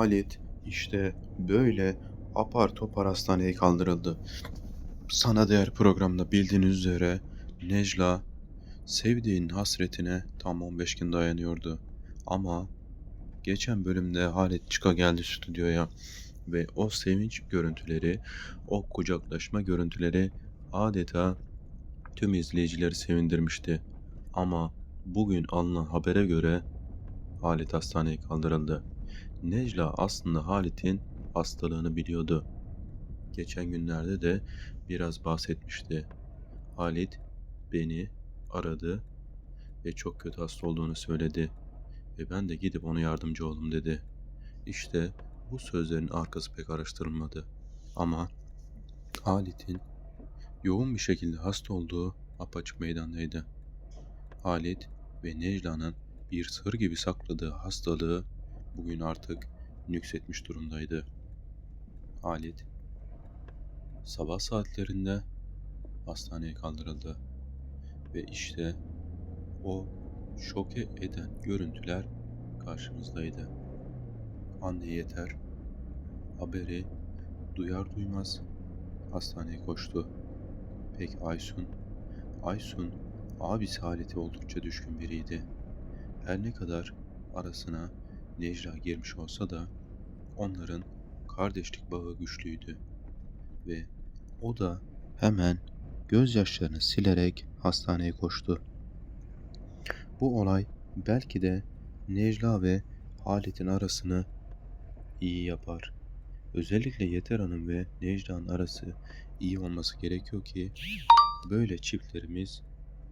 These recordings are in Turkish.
Halit işte böyle apar topar hastaneye kaldırıldı. Sana değer programda bildiğiniz üzere Necla sevdiğinin hasretine tam 15 gün dayanıyordu. Ama geçen bölümde Halit çıka geldi stüdyoya ve o sevinç görüntüleri, o kucaklaşma görüntüleri adeta tüm izleyicileri sevindirmişti. Ama bugün alınan habere göre Halit hastaneye kaldırıldı. Necla aslında Halit'in hastalığını biliyordu. Geçen günlerde de biraz bahsetmişti. Halit beni aradı ve çok kötü hasta olduğunu söyledi. Ve ben de gidip ona yardımcı oldum dedi. İşte bu sözlerin arkası pek araştırılmadı. Ama Halit'in yoğun bir şekilde hasta olduğu apaçık meydandaydı. Halit ve Necla'nın bir sır gibi sakladığı hastalığı bugün artık nüksetmiş durumdaydı. Halit sabah saatlerinde hastaneye kaldırıldı ve işte o şoke eden görüntüler karşımızdaydı. Anne yeter haberi duyar duymaz hastaneye koştu. Peki Aysun? Aysun abisi Halit'e oldukça düşkün biriydi. Her ne kadar arasına Necla girmiş olsa da onların kardeşlik bağı güçlüydü ve o da hemen gözyaşlarını silerek hastaneye koştu. Bu olay belki de Necla ve Halit'in arasını iyi yapar. Özellikle Yeter Hanım ve Necla'nın arası iyi olması gerekiyor ki böyle çiftlerimiz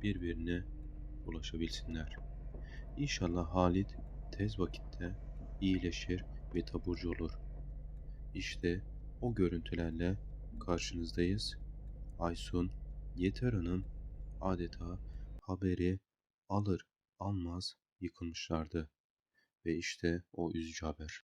birbirine ulaşabilsinler. İnşallah Halit tez vakitte iyileşir ve taburcu olur. İşte o görüntülerle karşınızdayız. Aysun, Yeter Hanım adeta haberi alır almaz yıkılmışlardı. Ve işte o üzücü haber.